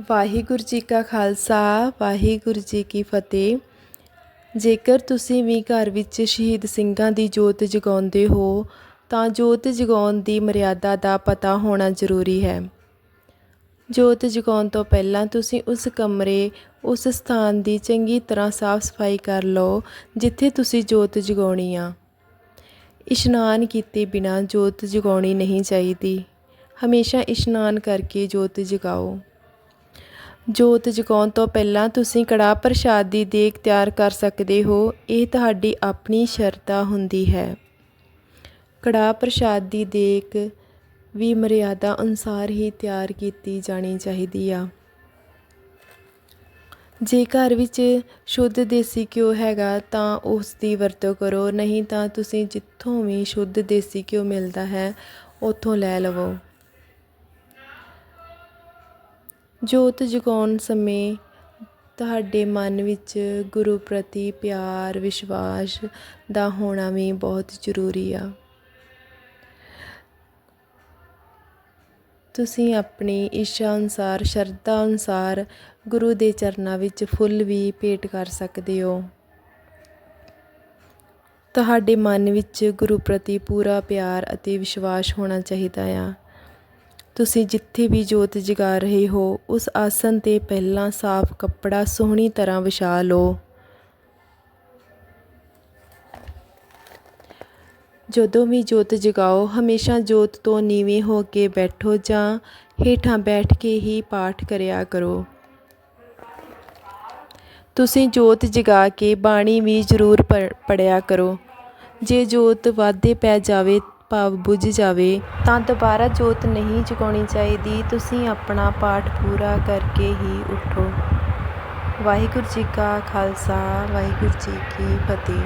ਵਾਹਿਗੁਰੂ ਜੀ ਕਾ ਖਾਲਸਾ, ਵਾਹਿਗੁਰੂ ਜੀ ਕੀ ਫਤਿਹ। ਜੇਕਰ ਤੁਸੀਂ ਵੀ ਘਰ ਵਿੱਚ ਸ਼ਹੀਦ ਸਿੰਘਾਂ ਦੀ ਜੋਤ ਜਗਾਉਂਦੇ ਹੋ, ਤਾਂ ਜੋਤ ਜਗਾਉਣ ਦੀ ਮਰਿਆਦਾ ਦਾ ਪਤਾ ਹੋਣਾ ਜ਼ਰੂਰੀ ਹੈ। ਜੋਤ ਜਗਾਉਣ ਤੋਂ ਪਹਿਲਾਂ ਤੁਸੀਂ ਉਸ ਕਮਰੇ, ਉਸ ਸਥਾਨ ਦੀ ਚੰਗੀ ਤਰ੍ਹਾਂ ਸਾਫ਼ ਸਫ਼ਾਈ ਕਰ ਲਓ, ਜਿੱਥੇ ਤੁਸੀਂ ਜੋਤ ਜਗਾਉਣੀ ਆ। ਇਸ਼ਨਾਨ ਕੀਤੇ ਬਿਨਾਂ ਜੋਤ ਜਗਾਉਣੀ ਨਹੀਂ ਚਾਹੀਦੀ। ਹਮੇਸ਼ਾ ਇਸ਼ਨਾਨ ਕਰਕੇ ਜੋਤ ਜਗਾਓ। ਜੋਤ ਜਗਾਉਣ ਤੋਂ ਪਹਿਲਾਂ ਤੁਸੀਂ ਕੜਾਹ ਪ੍ਰਸ਼ਾਦ ਦੀ ਦੇਗ ਤਿਆਰ ਕਰ ਸਕਦੇ ਹੋ। ਇਹ ਤੁਹਾਡੀ ਆਪਣੀ ਸ਼ਰਧਾ ਹੁੰਦੀ ਹੈ। ਕੜਾਹ ਪ੍ਰਸ਼ਾਦ ਦੀ ਦੇਗ ਵੀ ਮਰਿਆਦਾ ਅਨੁਸਾਰ ਹੀ ਤਿਆਰ ਕੀਤੀ ਜਾਣੀ ਚਾਹੀਦੀ ਆ। ਜੇ ਘਰ ਵਿੱਚ ਸ਼ੁੱਧ ਦੇਸੀ ਘਿਓ ਹੈਗਾ ਤਾਂ ਉਸ ਦੀ ਵਰਤੋਂ ਕਰੋ, ਨਹੀਂ ਤਾਂ ਤੁਸੀਂ ਜਿੱਥੋਂ ਵੀ ਸ਼ੁੱਧ ਦੇਸੀ ਘਿਓ ਮਿਲਦਾ ਹੈ, ਉੱਥੋਂ ਲੈ ਲਵੋ। ਜੋਤ ਜਗਾਉਣ ਸਮੇਂ ਤੁਹਾਡੇ ਮਨ ਵਿੱਚ ਗੁਰੂ ਪ੍ਰਤੀ ਪਿਆਰ, ਵਿਸ਼ਵਾਸ ਦਾ ਹੋਣਾ ਵੀ ਬਹੁਤ ਜ਼ਰੂਰੀ ਆ। ਤੁਸੀਂ ਆਪਣੀ ਇੱਛਾ ਅਨੁਸਾਰ, ਸ਼ਰਧਾ ਅਨੁਸਾਰ ਗੁਰੂ ਦੇ ਚਰਨਾਂ ਵਿੱਚ ਫੁੱਲ ਵੀ ਭੇਟ ਕਰ ਸਕਦੇ ਹੋ। ਤੁਹਾਡੇ ਮਨ ਵਿੱਚ ਗੁਰੂ ਪ੍ਰਤੀ ਪੂਰਾ ਪਿਆਰ ਅਤੇ ਵਿਸ਼ਵਾਸ ਹੋਣਾ ਚਾਹੀਦਾ ਆ। ਤੁਸੀਂ ਜਿੱਥੇ ਵੀ ਜੋਤ ਜਗਾ ਰਹੇ ਹੋ, ਉਸ ਆਸਨ ਤੇ ਪਹਿਲਾਂ ਸਾਫ਼ ਕੱਪੜਾ ਸੋਹਣੀ ਤਰ੍ਹਾਂ ਵਿਛਾ ਲਓ। ਜਦੋਂ ਵੀ ਜੋਤ ਜਗਾਓ, ਹਮੇਸ਼ਾ ਜੋਤ ਤੋਂ ਨੀਵੇਂ ਹੋ ਕੇ ਬੈਠੋ ਜਾਂ ਹੇਠਾਂ ਬੈਠ ਕੇ ਹੀ ਪਾਠ ਕਰਿਆ ਕਰੋ। ਤੁਸੀਂ ਜੋਤ ਜਗਾ ਕੇ ਬਾਣੀ ਵੀ ਜ਼ਰੂਰ ਪੜਿਆ ਕਰੋ। ਜੇ ਜੋਤ ਵਾਧੇ ਪੈ ਜਾਵੇ ਭਾਵ ਬੁਝ ਜਾਵੇ, ਤਾਂ ਦੁਬਾਰਾ ਜੋਤ ਨਹੀਂ ਜਗਾਉਣੀ ਚਾਹੀਦੀ। ਤੁਸੀਂ ਆਪਣਾ ਪਾਠ ਪੂਰਾ ਕਰਕੇ ਹੀ ਉੱਠੋ। ਵਾਹਿਗੁਰੂ ਜੀ ਕਾ ਖਾਲਸਾ, ਵਾਹਿਗੁਰੂ ਜੀ ਕੀ ਫਤਿਹ।